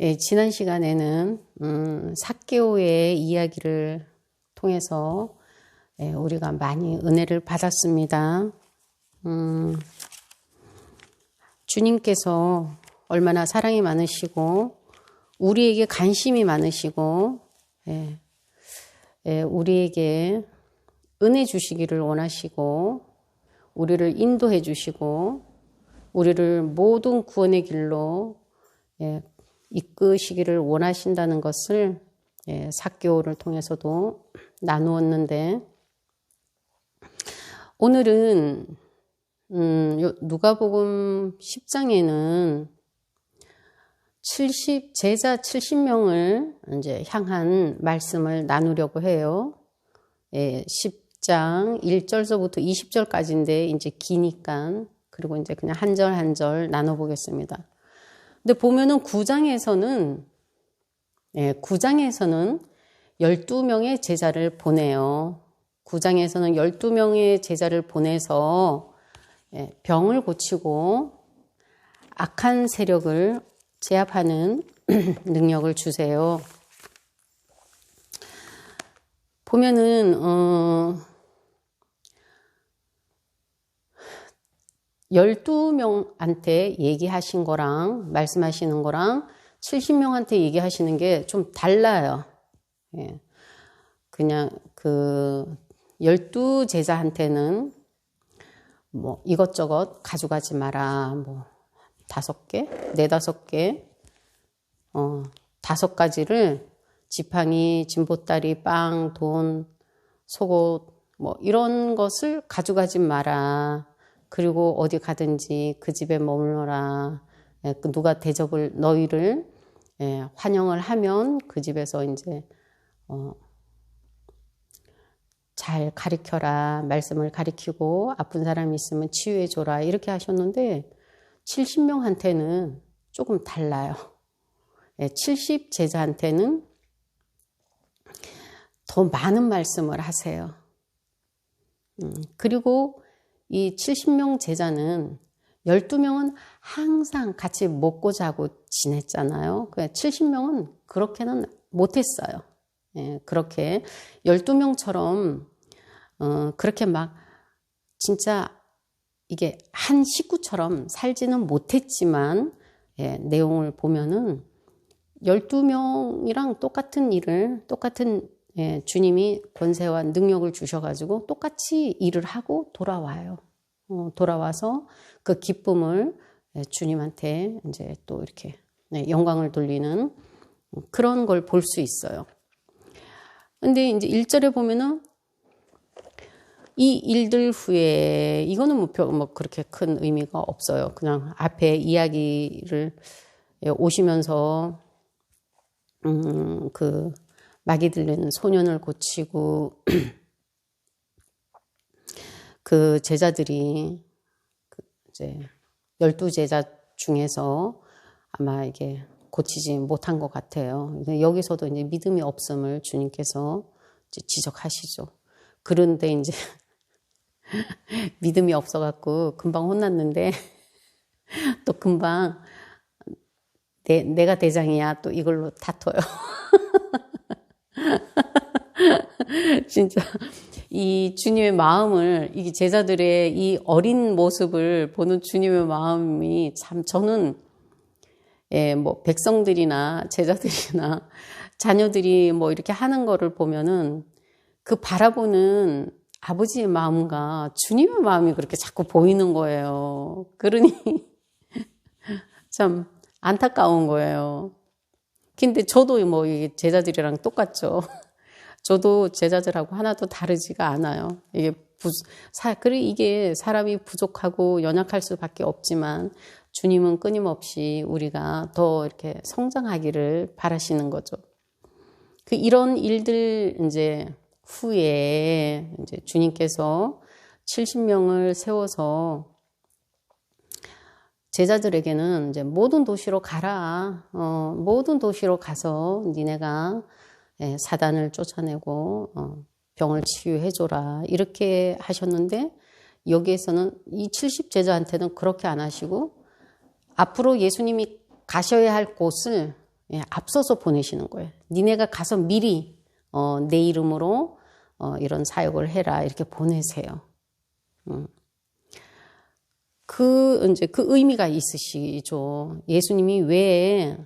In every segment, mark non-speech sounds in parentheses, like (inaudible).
예, 지난 시간에는 음, 사개오의 이야기를 통해서 예, 우리가 많이 은혜를 받았습니다. 음, 주님께서 얼마나 사랑이 많으시고 우리에게 관심이 많으시고 예, 예, 우리에게 은혜 주시기를 원하시고 우리를 인도해 주시고 우리를 모든 구원의 길로 예, 이끄시기를 원하신다는 것을 예, 사교를 통해서도 나누었는데 오늘은 음, 누가복음 10장에는 70 제자 70명을 이제 향한 말씀을 나누려고 해요. 예, 10장 1절서부터 20절까지인데 이제 기니까 그리고 이제 그냥 한 절 한 절 나눠 보겠습니다. 근데 보면은 9장에서는 예, 9장에서는 12명의 제자를 보내요. 9장에서는 12명의 제자를 보내서 예, 병을 고치고 악한 세력을 제압하는 (clears throat) 능력을 주세요. 보면은 어 12명한테 얘기하신 거랑 말씀하시는 거랑 70명한테 얘기하시는 게 좀 달라요. 예. 그냥 그 12제자한테는 뭐 이것저것 가져가지 마라. 뭐 다섯 개, 네다섯 개, 어, 다섯 가지를 지팡이, 진보다리, 빵, 돈, 속옷, 뭐 이런 것을 가져가지 마라. 그리고 어디 가든지 그 집에 머물러라. 예, 그 누가 대접을 너희를 예, 환영을 하면 그 집에서 이제 어, 잘 가르쳐라 말씀을 가르치고 아픈 사람이 있으면 치유해 줘라 이렇게 하셨는데 70명한테는 조금 달라요. 예, 70 제자한테는 더 많은 말씀을 하세요. 음, 그리고 이 70명 제자는 12명은 항상 같이 먹고 자고 지냈잖아요. 70명은 그렇게는 못했어요. 예, 그렇게 12명처럼, 어, 그렇게 막, 진짜 이게 한 식구처럼 살지는 못했지만, 예, 내용을 보면은 12명이랑 똑같은 일을, 똑같은 예, 주님이 권세와 능력을 주셔가지고 똑같이 일을 하고 돌아와요. 어, 돌아와서 그 기쁨을 예, 주님한테 이제 또 이렇게 네, 영광을 돌리는 그런 걸 볼 수 있어요. 근데 이제 1절에 보면은 이 일들 후에 이거는 뭐, 뭐 그렇게 큰 의미가 없어요. 그냥 앞에 이야기를 예, 오시면서 음 그 마귀 들리는 소년을 고치고 (clears throat) 그 제자들이 그 이제 열두 제자 중에서 아마 이게 고치지 못한 것 같아요. 여기서도 이제 믿음이 없음을 주님께서 지적하시죠. 그런데 이제 (laughs) 믿음이 없어갖고 금방 혼났는데 (laughs) 또 금방 내, 내가 대장이야 또 이걸로 다퉈요. (laughs) (laughs) 진짜 이 주님의 마음을 이 제자들의 이 어린 모습을 보는 주님의 마음이 참 저는 예, 뭐 백성들이나 제자들이나 (laughs) 자녀들이 뭐 이렇게 하는 거를 보면은 그 바라보는 아버지의 마음과 주님의 마음이 그렇게 자꾸 보이는 거예요. 그러니 (laughs) 참 안타까운 거예요. 근데 저도 뭐 제자들이랑 똑같죠. (laughs) 저도 제자들하고 하나도 다르지가 않아요. 이게 부, 사, 그래 이게 사람이 부족하고 연약할 수밖에 없지만 주님은 끊임없이 우리가 더 이렇게 성장하기를 바라시는 거죠. 그 이런 일들 이제 후에 이제 주님께서 70명을 세워서 제자들에게는 이제 모든 도시로 가라. 어, 모든 도시로 가서 니네가 예, 사단을 쫓아내고 어, 병을 치유해줘라. 이렇게 하셨는데 여기에서는 이 70제자한테는 그렇게 안 하시고 앞으로 예수님이 가셔야 할 곳을 예, 앞서서 보내시는 거예요. 니네가 가서 미리 어, 내 이름으로 어, 이런 사역을 해라 이렇게 보내세요. 음. 그 이제 그 의미가 있으시죠. 예수님이 왜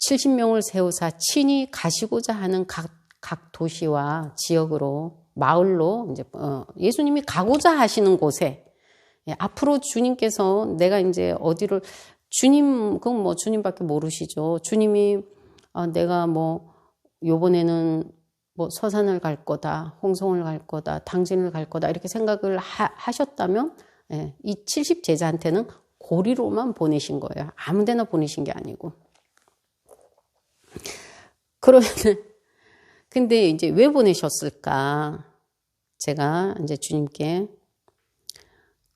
70명을 세우사 친히 가시고자 하는 각, 각 도시와 지역으로 마을로 이제 어, 예수님이 가고자 하시는 곳에 예, 앞으로 주님께서 내가 이제 어디를 주님 그건 뭐 주님밖에 모르시죠. 주님이 어, 내가 뭐 요번에는 뭐 서산을 갈 거다, 홍성을 갈 거다, 당진을 갈 거다 이렇게 생각을 하, 셨다면 예, 이 70 제자한테는 고리로만 보내신 거예요. 아무 데나 보내신 게 아니고. 그러면 근데 이제 왜 보내셨을까? 제가 이제 주님께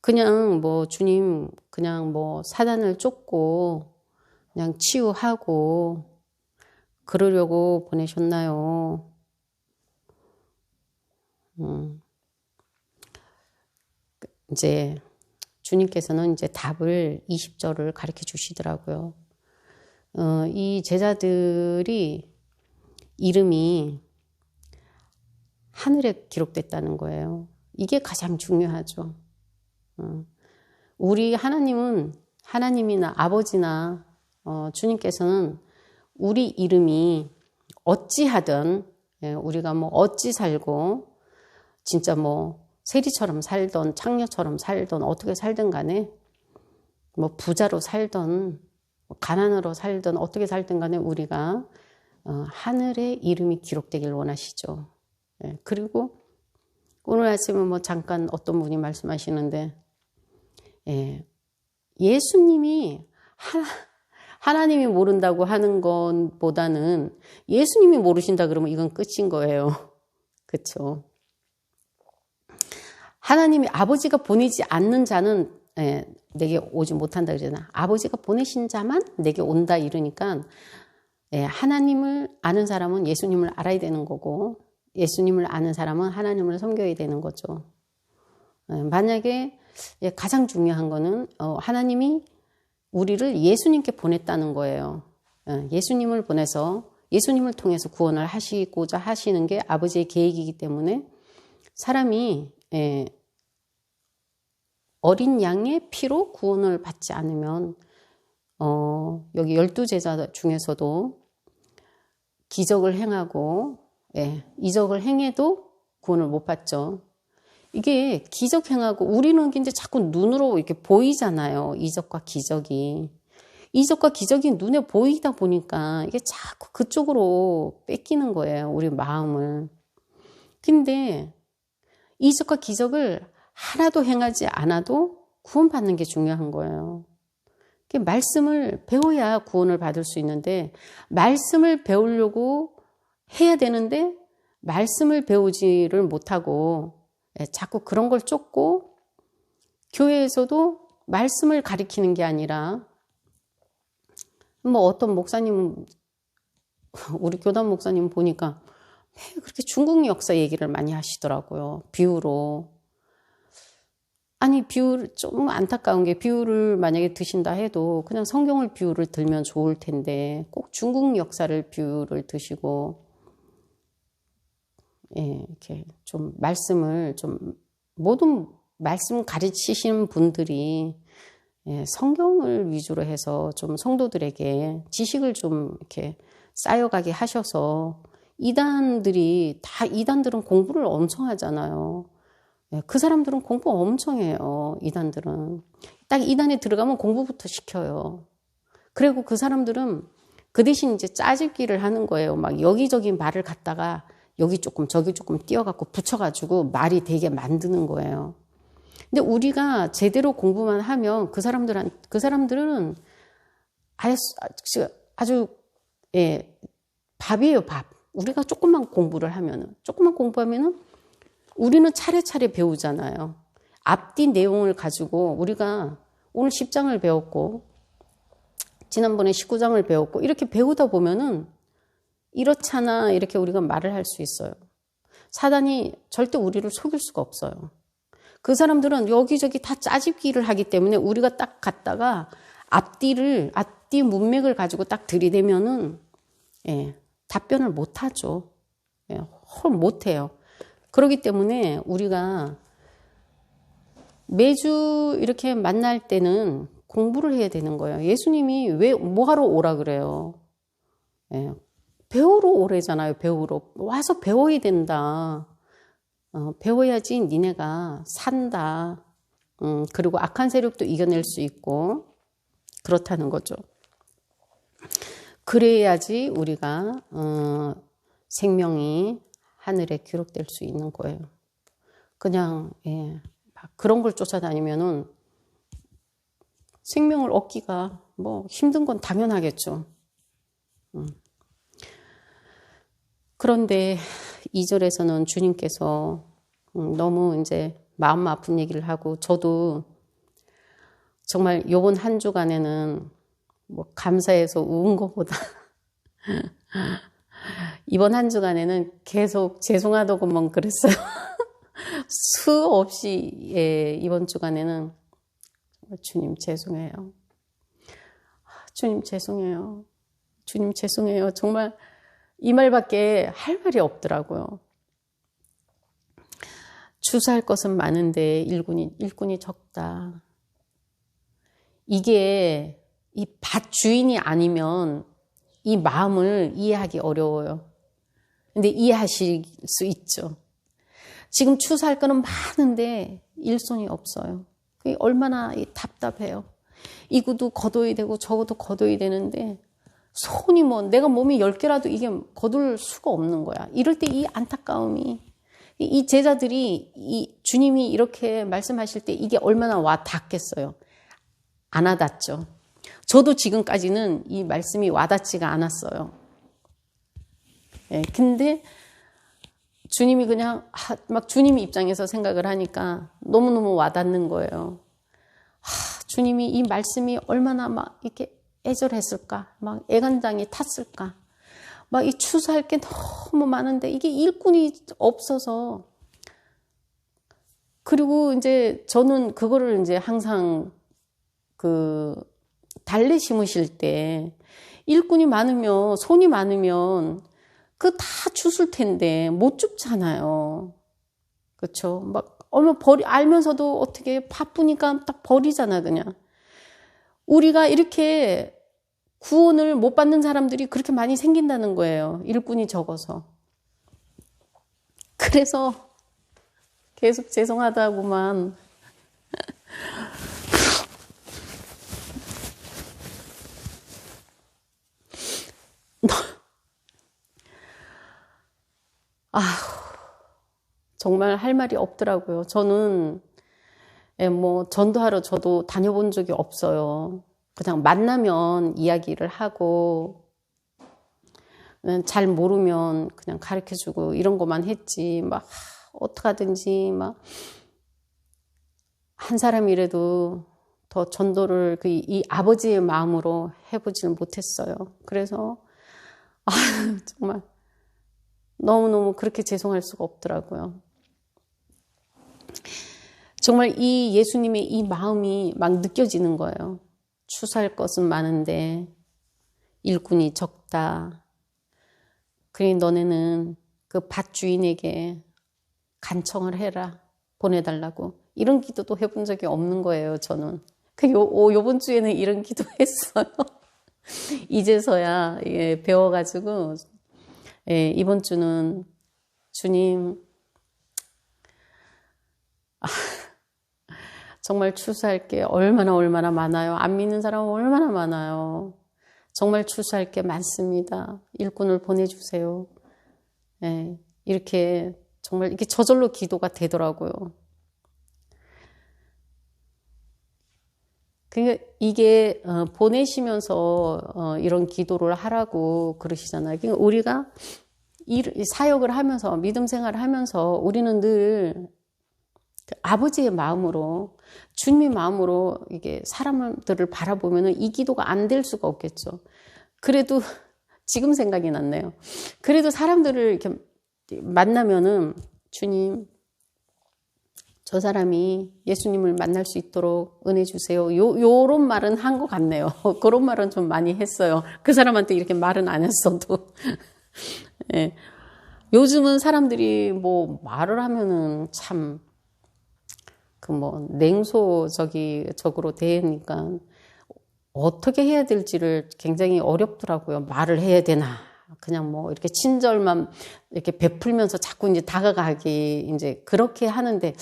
그냥 뭐 주님 그냥 뭐 사단을 쫓고 그냥 치유하고 그러려고 보내셨나요? 음. 이제 주님께서는 이제 답을 20절을 가르쳐 주시더라고요. 어, 이 제자들이 이름이 하늘에 기록됐다는 거예요. 이게 가장 중요하죠. 어, 우리 하나님은 하나님이나 아버지나 어, 주님께서는 우리 이름이 어찌하든 예, 우리가 뭐 어찌 살고 진짜 뭐 세리처럼 살던 창녀처럼 살던 어떻게 살든 간에 뭐 부자로 살던 뭐 가난으로 살던 어떻게 살든 간에 우리가 어, 하늘의 이름이 기록되길 원하시죠. 예, 그리고 오늘 아침에 뭐 잠깐 어떤 분이 말씀하시는데 예, 예수님이 하나, 하나님이 모른다고 하는 것보다는 예수님이 모르신다 그러면 이건 끝인 거예요. (laughs) 그렇죠? 하나님이 아버지가 보내지 않는 자는 예, 내게 오지 못한다 그러잖아. 아버지가 보내신 자만 내게 온다 이러니까 예, 하나님을 아는 사람은 예수님을 알아야 되는 거고 예수님을 아는 사람은 하나님을 섬겨야 되는 거죠. 예, 만약에 예, 가장 중요한 거는 어, 하나님이 우리를 예수님께 보냈다는 거예요. 예, 예수님을 보내서 예수님을 통해서 구원을 하시고자 하시는 게 아버지의 계획이기 때문에 사람이 예, 어린 양의 피로 구원을 받지 않으면 어, 여기 열두 제자 중에서도 기적을 행하고 예, 이적을 행해도 구원을 못 받죠. 이게 기적 행하고 우리는 이제 자꾸 눈으로 이렇게 보이잖아요. 이적과 기적이. 이적과 기적이 눈에 보이다 보니까 이게 자꾸 그쪽으로 뺏기는 거예요. 우리 마음을. 근데 이적과 기적을 하나도 행하지 않아도 구원받는 게 중요한 거예요. 말씀을 배워야 구원을 받을 수 있는데, 말씀을 배우려고 해야 되는데, 말씀을 배우지를 못하고, 예, 자꾸 그런 걸 쫓고, 교회에서도 말씀을 가리키는 게 아니라, 뭐 어떤 목사님은, 우리 교단 목사님 보니까, 그렇게 중국 역사 얘기를 많이 하시더라고요. 비유로. 아니, 비율, 좀 안타까운 게 비율을 만약에 드신다 해도 그냥 성경을 비율을 들면 좋을 텐데 꼭 중국 역사를 비율을 드시고, 예, 이렇게 좀 말씀을 좀 모든 말씀 가르치시는 분들이 예, 성경을 위주로 해서 좀 성도들에게 지식을 좀 이렇게 쌓여가게 하셔서 이단들이 다 이단들은 공부를 엄청 하잖아요. 예, 그 사람들은 공부 엄청 해요. 이단들은. 딱 이단에 들어가면 공부부터 시켜요. 그리고 그 사람들은 그 대신 이제 짜집기를 하는 거예요. 막 여기저기 말을 갖다가 여기 조금 저기 조금 띄어갖고 붙여가지고 말이 되게 만드는 거예요. 근데 우리가 제대로 공부만 하면 그 사람들한 그 사람들은 아주 아주 예 밥이에요 밥. 우리가 조금만 공부를 하면은 조금만 공부하면은 우리는 차례차례 배우잖아요. 앞뒤 내용을 가지고 우리가 오늘 10장을 배웠고 지난번에 19장을 배웠고 이렇게 배우다 보면은 이렇잖아 이렇게 우리가 말을 할 수 있어요. 사단이 절대 우리를 속일 수가 없어요. 그 사람들은 여기저기 다 짜집기를 하기 때문에 우리가 딱 갔다가 앞뒤를 앞뒤 문맥을 가지고 딱 들이대면은 예, 답변을 못 하죠. 예, 못 해요. 그렇기 때문에 우리가 매주 이렇게 만날 때는 공부를 해야 되는 거예요. 예수님이 왜, 뭐하러 오라 그래요? 예, 배우러 오래잖아요, 배우러. 와서 배워야 된다. 어, 배워야지 니네가 산다. 음, 그리고 악한 세력도 이겨낼 수 있고, 그렇다는 거죠. 그래야지 우리가, 어, 생명이 하늘에 기록될 수 있는 거예요. 그냥, 예, 그런 걸 쫓아다니면은 생명을 얻기가 뭐 힘든 건 당연하겠죠. 음. 그런데 2절에서는 주님께서 음, 너무 이제 마음 아픈 얘기를 하고 저도 정말 요번 한 주간에는 뭐 감사해서 운 것보다 (laughs) 이번 한 주간에는 계속 죄송하다고만 그랬어요. (laughs) 수없이 예, 이번 주간에는 주님 죄송해요. 주님 죄송해요. 주님 죄송해요. 정말 이 말밖에 할 말이 없더라고요. 주사할 것은 많은데 일꾼이, 일꾼이 적다. 이게 이 밭 주인이 아니면 이 마음을 이해하기 어려워요. 근데 이해하실 수 있죠. 지금 추수할 거는 많은데 일손이 없어요. 그게 얼마나 답답해요. 이구도 거둬야 되고 저것도 거둬야 되는데 손이 뭐 내가 몸이 10개라도 이게 거둘 수가 없는 거야. 이럴 때 이 안타까움이 이 제자들이 이 주님이 이렇게 말씀하실 때 이게 얼마나 와 닿겠어요. 안 와닿죠. 저도 지금까지는 이 말씀이 와닿지가 않았어요. 예, 근데 주님이 그냥 막 주님 입장에서 생각을 하니까 너무너무 와닿는 거예요. 하, 주님이 이 말씀이 얼마나 막 이렇게 애절했을까? 막 애간장이 탔을까? 막 이 추수할 게 너무 많은데 이게 일꾼이 없어서 그리고 이제 저는 그거를 이제 항상 그 달래 심으실 때 일꾼이 많으면 손이 많으면 그 다 주술 텐데 못 줍잖아요. 그렇죠? 막 어머 버리 알면서도 어떻게 바쁘니까 딱 버리잖아 그냥. 우리가 이렇게 구원을 못 받는 사람들이 그렇게 많이 생긴다는 거예요. 일꾼이 적어서. 그래서 계속 죄송하다고만. 아, 정말 할 말이 없더라고요. 저는 예, 뭐 전도하러 저도 다녀본 적이 없어요. 그냥 만나면 이야기를 하고 잘 모르면 그냥 가르쳐 주고 이런 것만 했지 막 어떡하든지 막 한 사람이라도 더 전도를 그 이 아버지의 마음으로 해보지는 못했어요. 그래서 (laughs) 아 정말 너무너무 그렇게 죄송할 수가 없더라고요. 정말 이 예수님의 이 마음이 막 느껴지는 거예요. 추수할 것은 많은데 일꾼이 적다. 그러니 너네는 그 밭 주인에게 간청을 해라. 보내달라고. 이런 기도도 해본 적이 없는 거예요, 저는. 그 요, 요번 주에는 이런 기도 했어요. (laughs) 이제서야 예, 배워가지고, 예, 이번 주는 주님, 아, 정말 추수할 게 얼마나 얼마나 많아요. 안 믿는 사람은 얼마나 많아요. 정말 추수할 게 많습니다. 일꾼을 보내주세요. 네, 이렇게 정말 이게 저절로 기도가 되더라고요. 그러니까 이게 어, 보내시면서 어, 이런 기도를 하라고 그러시잖아요. 그러니까 우리가 사역을 하면서 믿음 생활을 하면서 우리는 늘그 아버지의 마음으로 주님의 마음으로 이게 사람들을 바라보면 이 기도가 안 될 수가 없겠죠. 그래도 (laughs) 지금 생각이 났네요. 그래도 사람들을 이렇게 만나면은 주님 저 사람이 예수님을 만날 수 있도록 은혜 주세요. 요, 요런 말은 한 것 같네요. (laughs) 그런 말은 좀 많이 했어요. 그 사람한테 이렇게 말은 안 했어도. (laughs) 예. 요즘은 사람들이 뭐 말을 하면은 참, 그 뭐, 냉소적으로 대니까 어떻게 해야 될지를 굉장히 어렵더라고요. 말을 해야 되나. 그냥 뭐 이렇게 친절만 이렇게 베풀면서 자꾸 이제 다가가기 이제 그렇게 하는데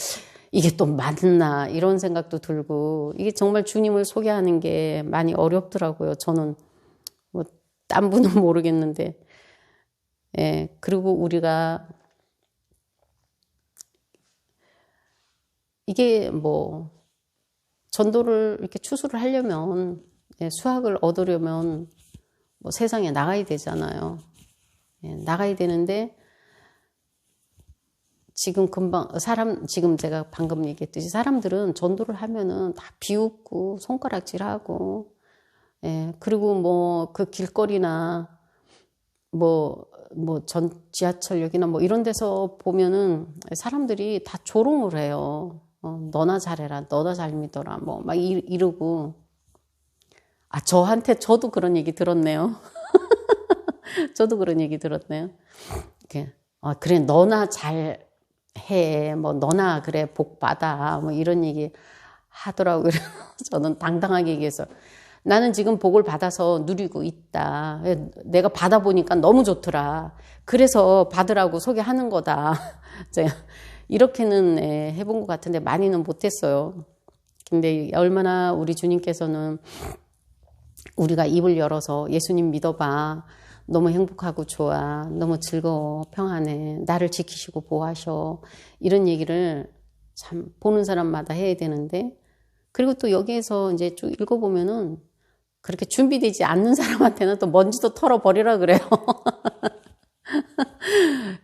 이게 또 맞나 이런 생각도 들고 이게 정말 주님을 소개하는 게 많이 어렵더라고요. 저는 뭐 딴 분은 (laughs) 모르겠는데 예 그리고 우리가 이게 뭐 전도를 이렇게 추수를 하려면 예, 수학을 얻으려면 뭐 세상에 나가야 되잖아요. 예, 나가야 되는데 지금 금방 사람 지금 제가 방금 얘기했듯이 사람들은 전도를 하면은 다 비웃고 손가락질하고 예, 그리고 뭐 그 길거리나 뭐 뭐 전 지하철역이나 뭐 이런 데서 보면은 사람들이 다 조롱을 해요. 어, 너나 잘해라, 너나 잘 믿어라, 뭐 막 이러고 아 저한테 저도 그런 얘기 들었네요. (laughs) 저도 그런 얘기 들었네요. 어, 그래 너나 잘 해. 뭐 너나 그래 복 받아. 뭐 이런 얘기 하더라고요. (laughs) 저는 당당하게 얘기해서 나는 지금 복을 받아서 누리고 있다. 내가 받아보니까 너무 좋더라. 그래서 받으라고 소개하는 거다. (laughs) 이렇게는 예, 해본 것 같은데 많이는 못했어요. 근데 얼마나 우리 주님께서는 우리가 입을 열어서 예수님 믿어봐. 너무 행복하고 좋아. 너무 즐거워. 평안해. 나를 지키시고 보호하셔. 이런 얘기를 참 보는 사람마다 해야 되는데 그리고 또 여기에서 이제 쭉 읽어보면은 그렇게 준비되지 않는 (laughs) 사람한테는 또 먼지도 털어버리라 그래요. (laughs)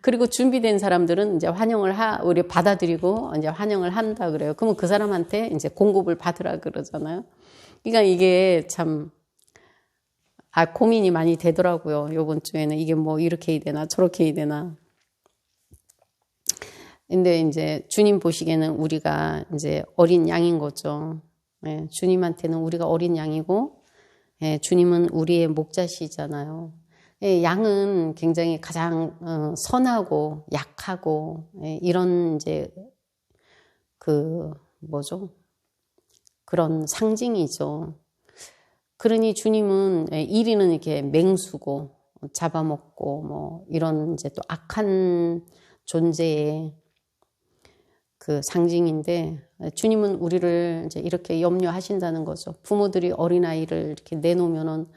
그리고 준비된 사람들은 이제 환영을 하, 우리 받아들이고 이제 환영을 한다 그래요. 그러면 그 사람한테 이제 공급을 받으라 그러잖아요. 그러니까 이게 참 아, 고민이 많이 되더라고요. 요번 주에는 이게 뭐 이렇게 해야 되나 저렇게 해야 되나. 근데 이제 주님 보시기에는 우리가 이제 어린 양인 거죠. 예, 주님한테는 우리가 어린 양이고, 예, 주님은 우리의 목자시잖아요. 예, 양은 굉장히 가장 어, 선하고 약하고 예, 이런 이제 그 뭐죠? 그런 상징이죠. 그러니 주님은 1위는 예, 이렇게 맹수고 잡아먹고 뭐 이런 이제 또 악한 존재의 그 상징인데 주님은 우리를 이제 이렇게 염려하신다는 거죠. 부모들이 어린아이를 이렇게 내놓으면은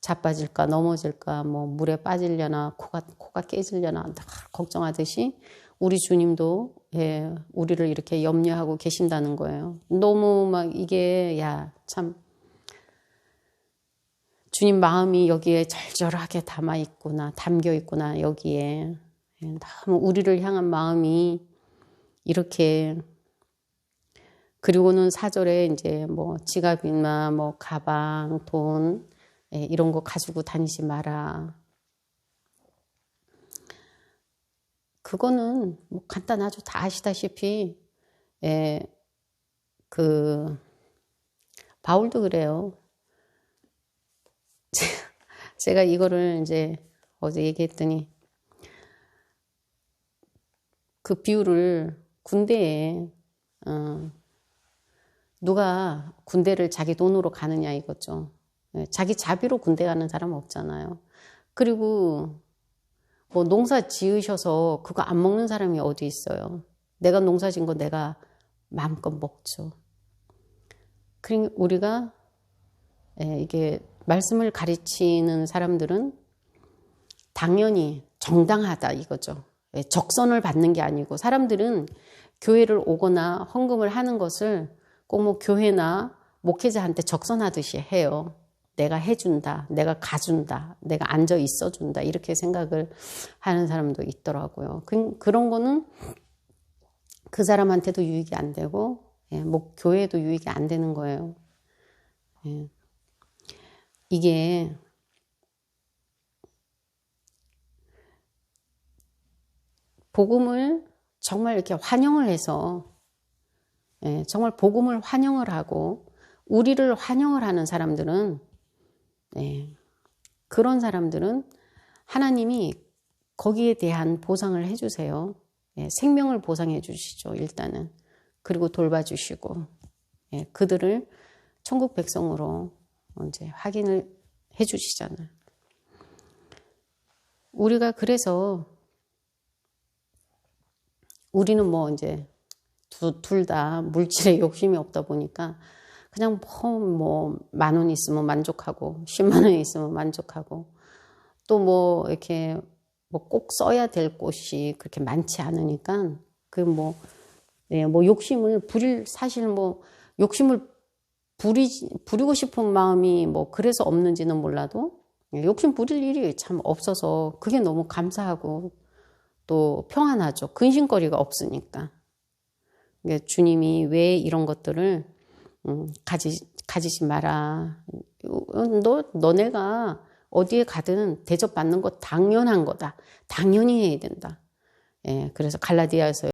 자빠질까 넘어질까 뭐 물에 빠질려나 코가 코가 깨질려나 걱정하듯이 우리 주님도 예, 우리를 이렇게 염려하고 계신다는 거예요. 너무 막 이게 야 참 주님 마음이 여기에 절절하게 담아 있구나, 담겨 있구나, 여기에. 예, 너무 우리를 향한 마음이 이렇게 그리고는 사절에 이제 뭐 지갑이나 뭐 가방, 돈 예, 이런 거 가지고 다니지 마라. 그거는 뭐 간단하죠. 다 아시다시피 예, 그 바울도 그래요. 제가 이거를 이제 어제 얘기했더니 그 비유를 군대에 어, 누가 군대를 자기 돈으로 가느냐 이거죠. 예, 자기 자비로 군대 가는 사람 없잖아요. 그리고 뭐 농사 지으셔서 그거 안 먹는 사람이 어디 있어요. 내가 농사 지은 거 내가 마음껏 먹죠. 그러니까 우리가 예, 이게 말씀을 가르치는 사람들은 당연히 정당하다 이거죠. 예, 적선을 받는 게 아니고 사람들은 교회를 오거나 헌금을 하는 것을 꼭 뭐 교회나 목회자한테 적선하듯이 해요. 내가 해준다, 내가 가준다, 내가 앉아 있어준다 이렇게 생각을 하는 사람도 있더라고요. 그, 그런 거는 그 사람한테도 유익이 안 되고 예, 뭐 교회도 유익이 안 되는 거예요. 예. 이게 복음을 정말 이렇게 환영을 해서 예, 정말 복음을 환영을 하고 우리를 환영을 하는 사람들은 예, 그런 사람들은 하나님이 거기에 대한 보상을 해주세요. 예, 생명을 보상해 주시죠. 일단은 그리고 돌봐주시고 예, 그들을 천국 백성으로 이제 확인을 해 주시잖아요. 우리가 그래서 우리는 뭐 이제 둘 다 물질에 (laughs) 욕심이 없다 보니까 그냥 뭐만 원 있으면 만족하고 10만 원 있으면 만족하고 또 뭐 이렇게 뭐 꼭 써야 될 곳이 그렇게 많지 않으니까 그뭐 네, 뭐 욕심을 부릴 사실 뭐 욕심을 부리 부리고 싶은 마음이 뭐 그래서 없는지는 몰라도 욕심 부릴 일이 참 없어서 그게 너무 감사하고 또 평안하죠. 근심거리가 없으니까. 주님이 왜 이런 것들을 음, 가지 가지지 마라. 너 너네가 어디에 가든 대접받는 거 당연한 거다. 당연히 해야 된다. 예, 그래서 갈라디아에서